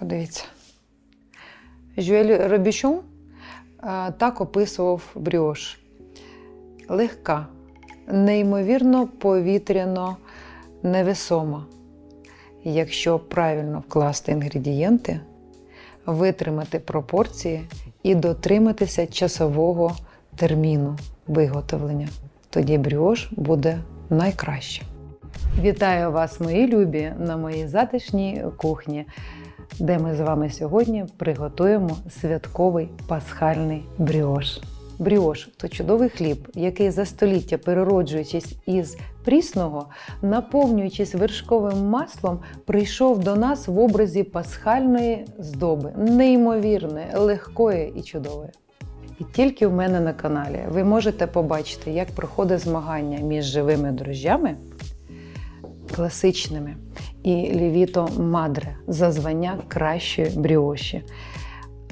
Подивіться. Жюель Робішон е, так описував бріош. Легка, неймовірно повітряно невесома. Якщо правильно вкласти інгредієнти, витримати пропорції і дотриматися часового терміну виготовлення, тоді бріош буде найкраще. Вітаю вас, мої любі, на моїй затишній кухні, де ми з вами сьогодні приготуємо святковий пасхальний бріош. Бріош то чудовий хліб, який за століття, перероджуючись із прісного, наповнюючись вершковим маслом, прийшов до нас в образі пасхальної здоби, неймовірної, легкої і чудової. І тільки в мене на каналі ви можете побачити, як проходить змагання між живими дрожжями класичними і лівіто мадре за звання кращої бріоші.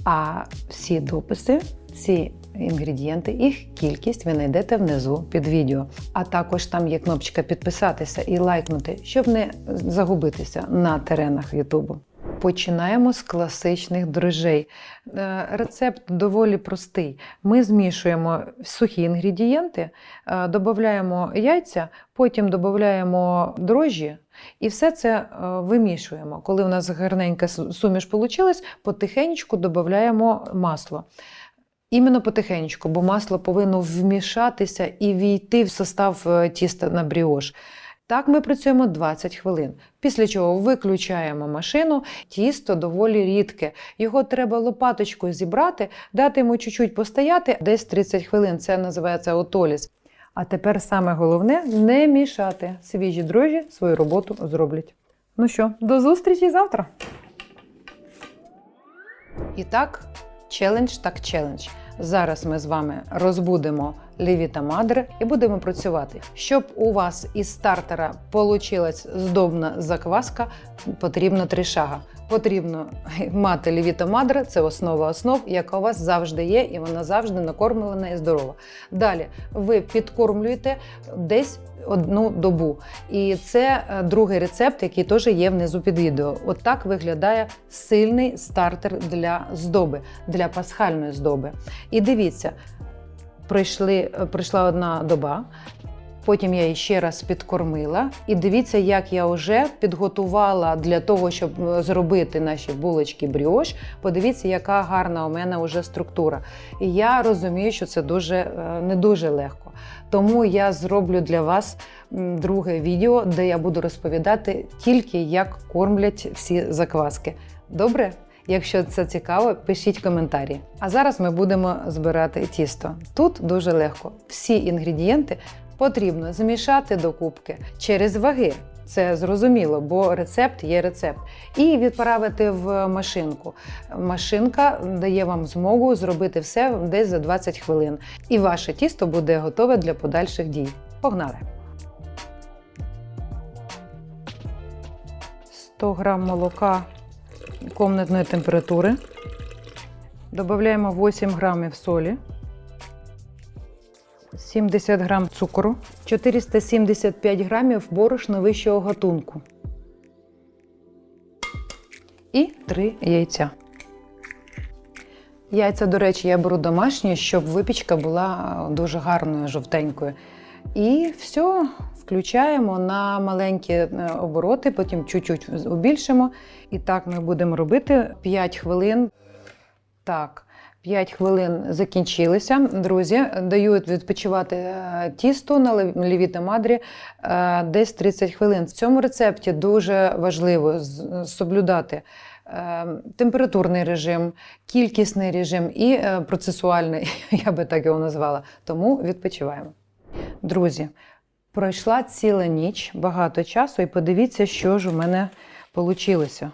А всі дописи, всі інгредієнти, їх кількість ви знайдете внизу під відео. А також там є кнопочка підписатися і лайкнути, щоб не загубитися на теренах Ютубу. Починаємо з класичних дрожжей. Е, Рецепт доволі простий. Ми змішуємо сухі інгредієнти, е, додаємо яйця, потім додаємо дрожжі і все це е, вимішуємо. Коли у нас гарненька суміш вийшла, потихеньку додаємо масло. Іменно потихеньку, бо масло повинно вмішатися і війти в состав е, тіста на бріош. Так ми працюємо 20 хвилин. Після чого виключаємо машину, тісто доволі рідке. Його треба лопаточкою зібрати, дати йому чуть-чуть постояти, десь 30 хвилин. Це називається отоліс. А тепер саме головне не мішати. Свіжі дрожжі свою роботу зроблять. Ну що, до зустрічі завтра. І так, челендж так челендж. Зараз ми з вами розбудемо лівіта мадре і будемо працювати. Щоб у вас із стартера вийшла здобна закваска, потрібно три шага. Потрібно мати лівіта мадре, це основа основ, яка у вас завжди є, і вона завжди накормлена і здорова. Далі ви підкормлюєте десь одну добу. І це е, другий рецепт, який теж є внизу під відео. От так виглядає сильний стартер для здоби, для пасхальної здоби. І дивіться, пройшли, е, пройшла одна доба. Потім я її ще раз підкормила. І дивіться, як я вже підготувала для того, щоб е, зробити наші булочки бріош. Подивіться, яка гарна у мене вже структура. І я розумію, що це дуже е, не дуже легко. Тому я зроблю для вас друге відео, де я буду розповідати тільки, як кормлять всі закваски. Добре? Якщо це цікаво, пишіть коментарі. А зараз ми будемо збирати тісто. Тут дуже легко. Всі інгредієнти потрібно змішати до кубки через ваги. Це зрозуміло, бо рецепт є рецепт. І відправити в машинку. Машинка дає вам змогу зробити все десь за 20 хвилин. І ваше тісто буде готове для подальших дій. Погнали! 100 грам молока комнатної температури. Додаємо 8 грамів солі. 70 грам цукру, 475 грамів борошна вищого гатунку і 3 яйця. Яйця, до речі, я беру домашні, щоб випічка була дуже гарною, жовтенькою. І все, включаємо на маленькі е, обороти, потім чуть-чуть убільшимо. І так ми будемо робити 5 хвилин. Так, 5 хвилин закінчилися. Друзі, даю відпочивати е, тісто на лівіта мадрі е, десь 30 хвилин. В цьому рецепті дуже важливо соблюдати е, температурний режим, кількісний режим і процесуальний, я би так його назвала. Тому відпочиваємо. Друзі, пройшла ціла ніч, багато часу, і подивіться, що ж у мене вийшло.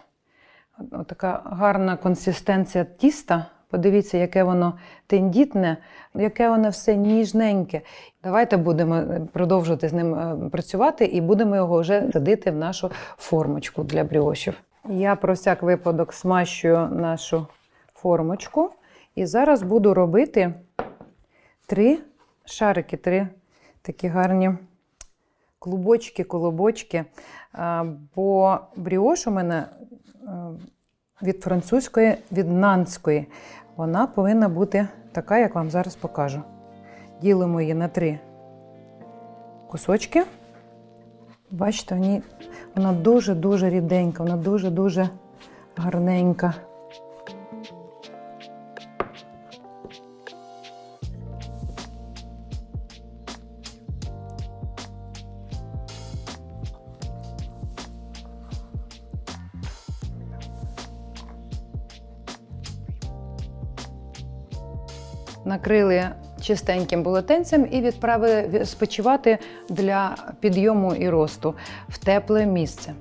Така гарна консистенція тіста. Подивіться, яке воно тендітне, яке воно все ніжненьке. Давайте будемо е, продовжувати з ним е, працювати і будемо його вже садити в нашу формочку для бріошів. Я про всяк випадок смащую нашу формочку. І зараз буду робити три шарики, три такі гарні клубочки, колобочки. Бо бріош у мене е, від французької, від нанської. Вона повинна бути така, як вам зараз покажу. Ділимо її на три кусочки. Бачите, вона дуже-дуже ріденька, вона дуже-дуже гарненька. Накрили чистеньким полотенцем і відправили спочивати для підйому і росту в тепле місце.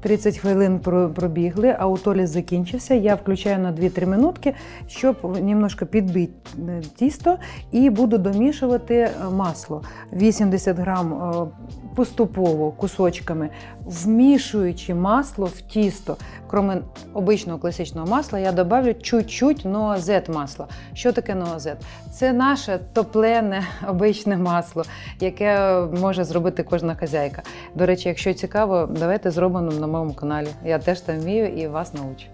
30 хвилин про- пробігли, аутоліз закінчився. Я включаю на 2-3 минутки, щоб немножко підбити е, тісто і буду домішувати е, масло. 80 грам е, поступово кусочками, вмішуючи масло в тісто. Крім обичного класичного масла, я додаю чуть-чуть ноазет масла. Що таке ноазет? Це наше топлене обичне масло, яке може зробити кожна хазяйка. До речі, якщо цікаво, давайте зробимо на моєму каналі. Я теж там вмію і вас научу.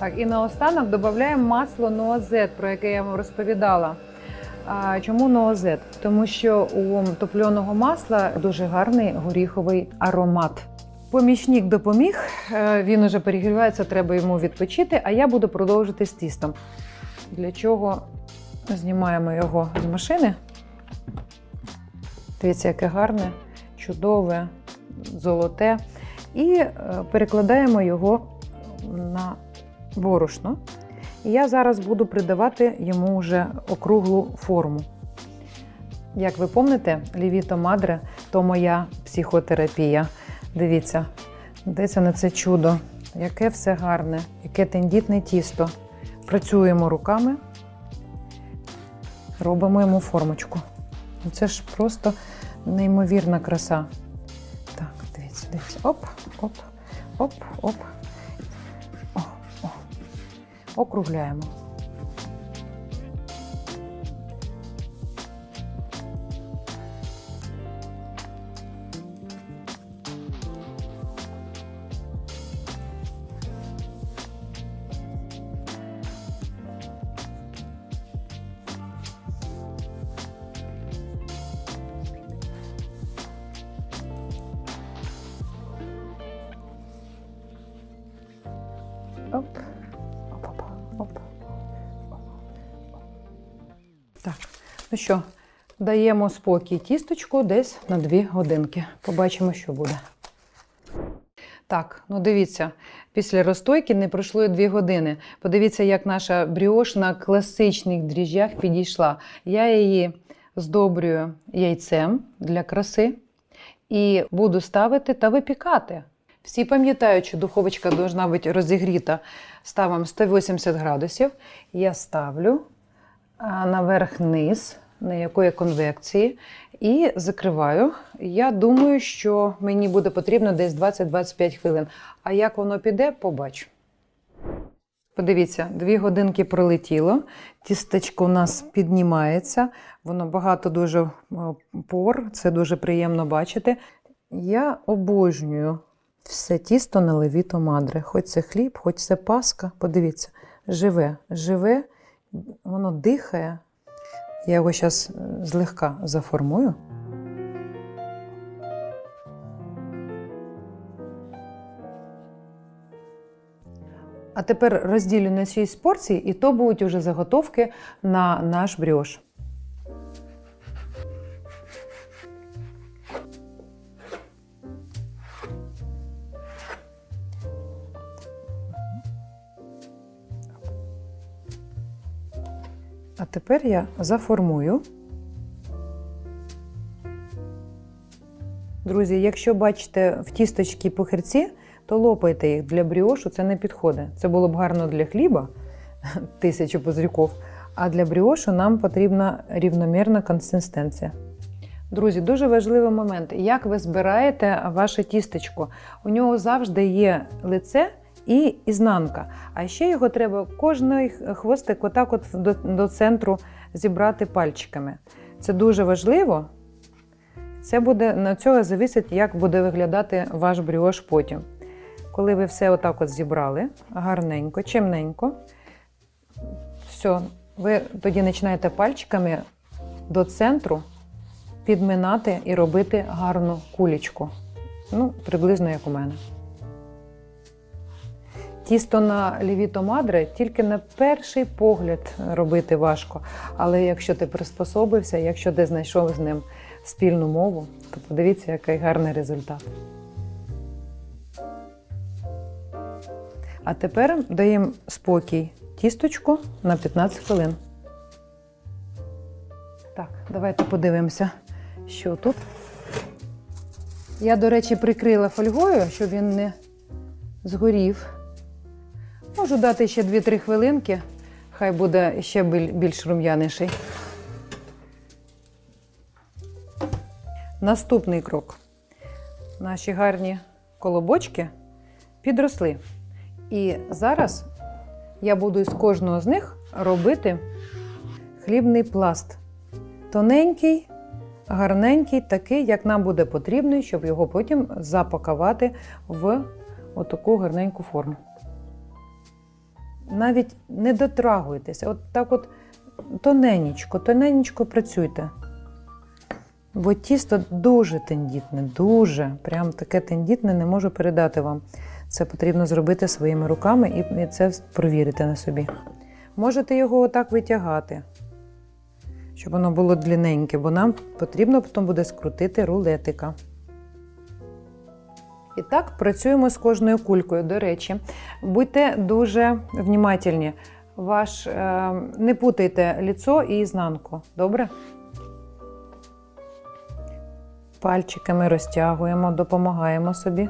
Так, і наостанок додаємо масло ноазет, про яке я вам розповідала. А чому ноозет? Тому що у топленого масла дуже гарний горіховий аромат. Помічник допоміг, е, він уже перегрівається, треба йому відпочити, а я буду продовжити з тістом. Для чого знімаємо його з машини. Дивіться, яке гарне, чудове, золоте. І е, перекладаємо його на борошно. І я зараз буду придавати йому вже округлу форму. Як ви пам'ятаєте, Лівіто Мадре то моя психотерапія. Дивіться, дивіться на це чудо, яке все гарне, яке тендітне тісто. Працюємо руками, робимо йому формочку. Ну, Це ж просто неймовірна краса. Так, дивіться, дивіться. Оп, оп, оп, оп. О, о. Округляємо. Ну що, даємо спокій тісточку десь на 2 годинки. Побачимо, що буде. Так, ну дивіться, після розстойки не пройшло і 2 години. Подивіться, як наша бріош на класичних дріжджах підійшла. Я її здобрюю яйцем для краси і буду ставити та випікати. Всі пам'ятають, що духовочка повинна бути розігріта. Ставимо 180 градусів. Я ставлю наверх-низ, на якої конвекції, і закриваю. Я думаю, що мені буде потрібно десь 20-25 хвилин. А як воно піде, побачу. Подивіться, дві годинки пролетіло. Тістечко у нас піднімається, воно багато дуже е, пор, це дуже приємно бачити. Я обожнюю все тісто на левіто мадре. Хоч це хліб, хоч це паска. Подивіться, живе, живе, воно дихає. Я його зараз злегка заформую. А тепер розділю на 6 порцій, і то будуть уже заготовки на наш бріош. А тепер я заформую. Друзі, якщо бачите в тісточці похирці, то лопайте їх для бріошу, це не підходить. Це було б гарно для хліба, тисячу пузирьків, а для бріошу нам потрібна рівномірна консистенція. Друзі, дуже важливий момент. Як ви збираєте ваше тістечко? У нього завжди є лице і ізнанка. А ще його треба кожний хвостик отак от до, до центру зібрати пальчиками. Це дуже важливо. Це буде на цього зависить, як буде виглядати ваш бріош потім. Коли ви все отак от зібрали гарненько, чимненько, все, ви тоді починаєте пальчиками до центру підминати і робити гарну кулічку. Ну, приблизно як у мене. Тісто на лівіто мадре тільки на перший погляд робити важко. Але якщо ти приспособився, якщо ти знайшов з ним спільну мову, то подивіться, який гарний результат. А тепер даємо спокій тісточку на 15 хвилин. Так, давайте подивимося, що тут. Я, до речі, прикрила фольгою, щоб він не згорів. Можу дати ще 2-3 хвилинки, хай буде ще більш рум'яніший. Наступний крок. Наші гарні колобочки підросли. І зараз я буду із кожного з них робити хлібний пласт. Тоненький, гарненький, такий, як нам буде потрібно, щоб його потім запакувати в отаку гарненьку форму. Навіть не дотрагуйтеся, от так от тоненечко, тоненечко працюйте. Бо тісто дуже тендітне, дуже, прям таке тендітне, не можу передати вам. Це потрібно зробити своїми руками і це провірити на собі. Можете його отак витягати, щоб воно було длинненьке, бо нам потрібно потім буде скрутити рулетика. І так працюємо з кожною кулькою. До речі, будьте дуже внимательні. Ваш, е, не путайте ліцо і ізнанку. Добре? Пальчиками розтягуємо, допомагаємо собі.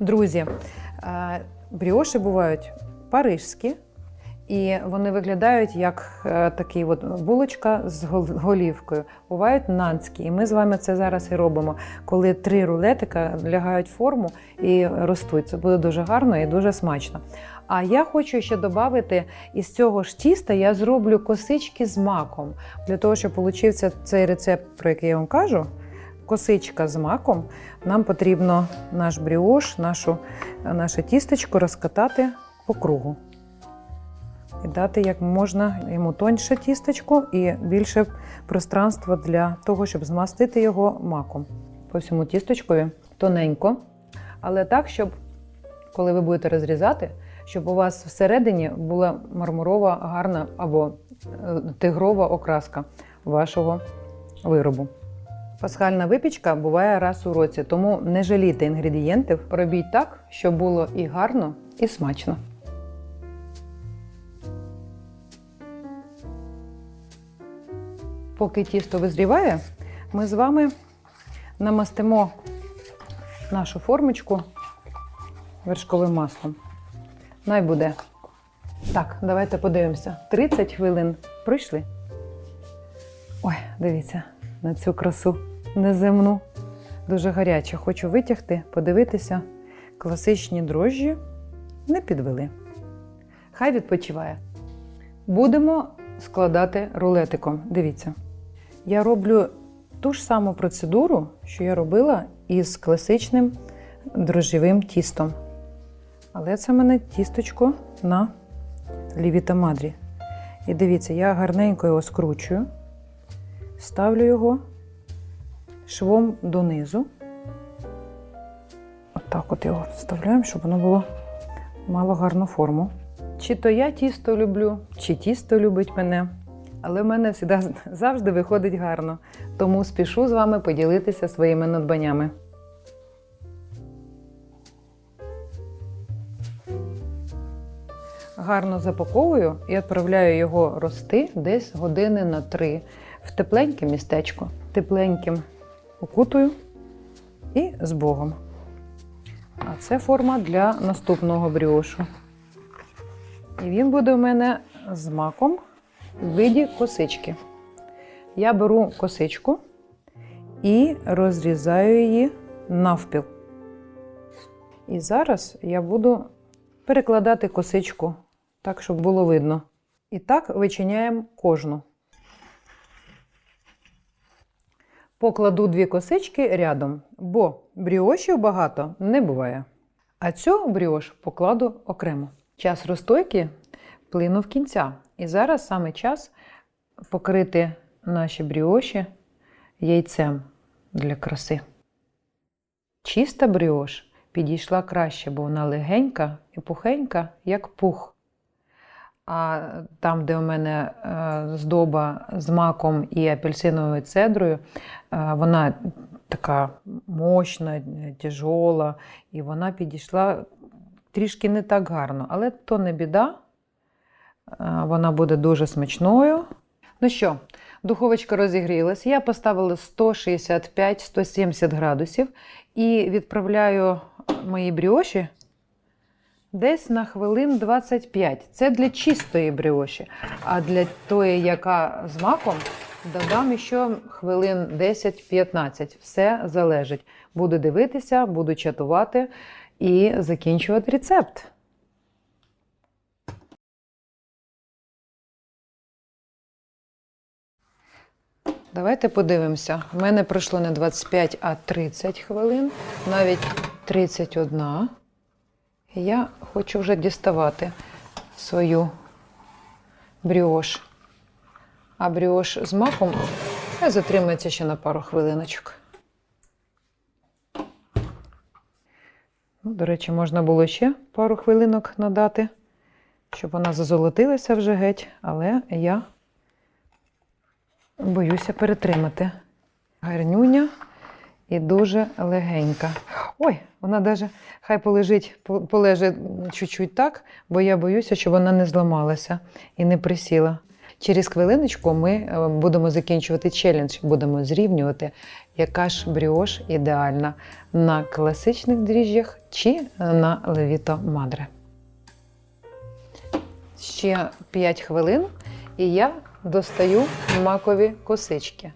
Друзі, е, бріоші бувають парижські, і вони виглядають як е, такий от булочка з гол- голівкою. Бувають нанські. І ми з вами це зараз і робимо, коли три рулетика лягають в форму і ростуть. Це буде дуже гарно і дуже смачно. А я хочу ще додати із цього ж тіста я зроблю косички з маком. Для того, щоб получився цей рецепт, про який я вам кажу, косичка з маком, нам потрібно наш бріош, нашу, наше тістечко розкатати по кругу. Дати як можна йому тоньше тістечко і більше пространства для того, щоб змастити його маком. По всьому тісточкові тоненько, але так, щоб коли ви будете розрізати, щоб у вас всередині була мармурова, гарна або е, тигрова окраска вашого виробу. Пасхальна випічка буває раз у році, тому не жалійте інгредієнтів, робіть так, щоб було і гарно, і смачно. Поки тісто визріває, ми з вами намастимо нашу формочку вершковим маслом. Най буде. Так, давайте подивимося. 30 хвилин пройшли. Ой, дивіться на цю красу неземну. Дуже гаряча. Хочу витягти, подивитися. Класичні дрожжі не підвели. Хай відпочиває. Будемо складати рулетиком. Дивіться. Я роблю ту ж саму процедуру, що я робила із класичним дрожжєвим тістом. Але це в мене тісточко на лівіта мадрі. І дивіться, я гарненько його скручую, ставлю його швом донизу. Отак от його вставляємо, щоб воно було мало гарну форму. Чи то я тісто люблю, чи тісто любить мене. Але в мене завжди, завжди виходить гарно. Тому спішу з вами поділитися своїми надбаннями. Гарно запаковую і відправляю його рости десь години на три в тепленьке містечко. Тепленьким укутую і з Богом. А це форма для наступного бріошу. І він буде у мене з маком в виді косички. Я беру косичку і розрізаю її навпіл. І зараз я буду перекладати косичку так, щоб було видно. І так вичиняємо кожну. Покладу дві косички рядом, бо бріошів багато не буває. А цю бріош покладу окремо. Час розстойки плинув кінця. І зараз саме час покрити наші бріоші яйцем для краси. Чиста бріош підійшла краще, бо вона легенька і пухенька, як пух. А там, де у мене е, здоба з маком і апельсиновою цедрою, е, вона така мощна, тяжола, і вона підійшла трішки не так гарно. Але то не біда. Е, Вона буде дуже смачною. Ну що, духовочка розігрілась. Я поставила 165-170 градусів і відправляю мої бріоші десь на хвилин 25. Це для чистої бріоші. А для тої, яка з маком, додам ще хвилин 10-15. Все залежить. Буду дивитися, буду чатувати і закінчувати рецепт. Давайте подивимося. У мене пройшло не 25, а 30 хвилин, навіть 31. І я хочу вже діставати свою бріош. А бріош з маком затримається ще на пару хвилиночок. Ну, до речі, можна було ще пару хвилинок надати, щоб вона зазолотилася вже геть, але я боюся перетримати. Гарнюня і дуже легенька. Ой, вона даже хай полежить, по- полежить чуть-чуть так, бо я боюся, щоб вона не зламалася і не присіла. Через хвилиночку ми е, будемо закінчувати челендж, будемо зрівнювати, яка ж бріош ідеальна на класичних дріжджах чи на левіто мадре. Ще 5 хвилин, і я достаю макові косички.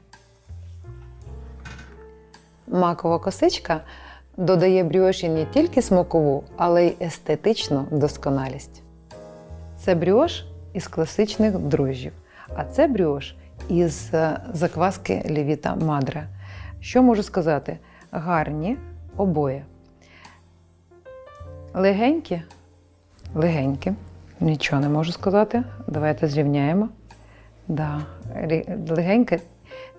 Макова косичка додає бріоші не тільки смакову, але й естетичну досконалість. Це бріош із класичних дрожжів, а це бріош із е, закваски Левіта Мадре. Що можу сказати? Гарні обоє. Легенькі, легенькі, нічого не можу сказати. Давайте зрівняємо. Да, легенька.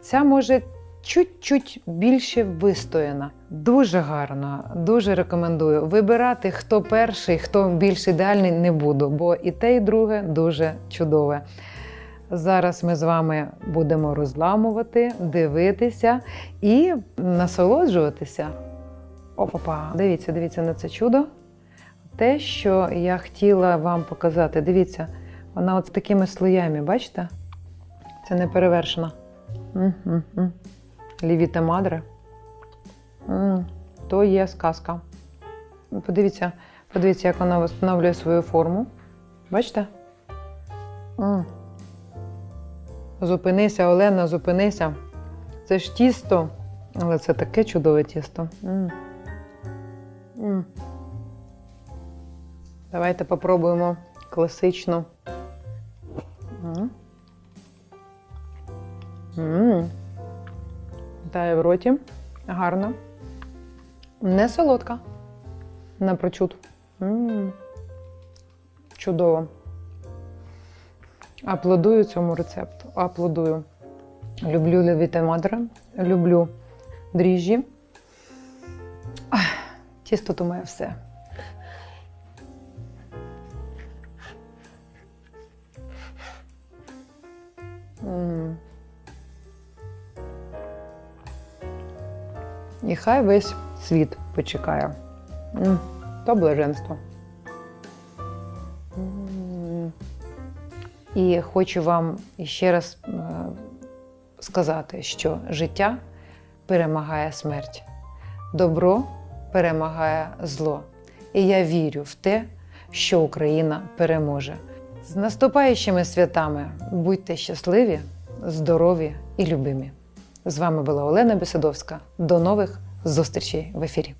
Ця може чуть-чуть більше вистояна. Дуже гарно, дуже рекомендую. Вибирати, хто перший, хто більш ідеальний, не буду, бо і те, і друге дуже чудове. Зараз ми з вами будемо розламувати, дивитися і насолоджуватися. Опа, дивіться, дивіться на це чудо. Те, що я хотіла вам показати, дивіться, вона от такими слоями, бачите? Це не перевершена. Лівіта мадре. То є сказка. Подивіться, подивіться, як вона встановлює свою форму. Бачите? Зупинися, Олена, зупинися. Це ж тісто, але це таке чудове тісто. Давайте попробуємо класичну. М. Тає в роті. Гарно. Не солодка. Напрочуд. Чудово. Аплодую цьому рецепту. Аплодую. Люблю левіте мадре, люблю дріжджі. Тісто то моє все. І хай весь світ почекає. То блаженство. І хочу вам ще раз е, сказати, що життя перемагає смерть, добро перемагає зло. І я вірю в те, що Україна переможе. З наступаючими святами будьте щасливі, здорові і любимі. З вами була Олена Бісадовська. До нових зустрічей в ефірі.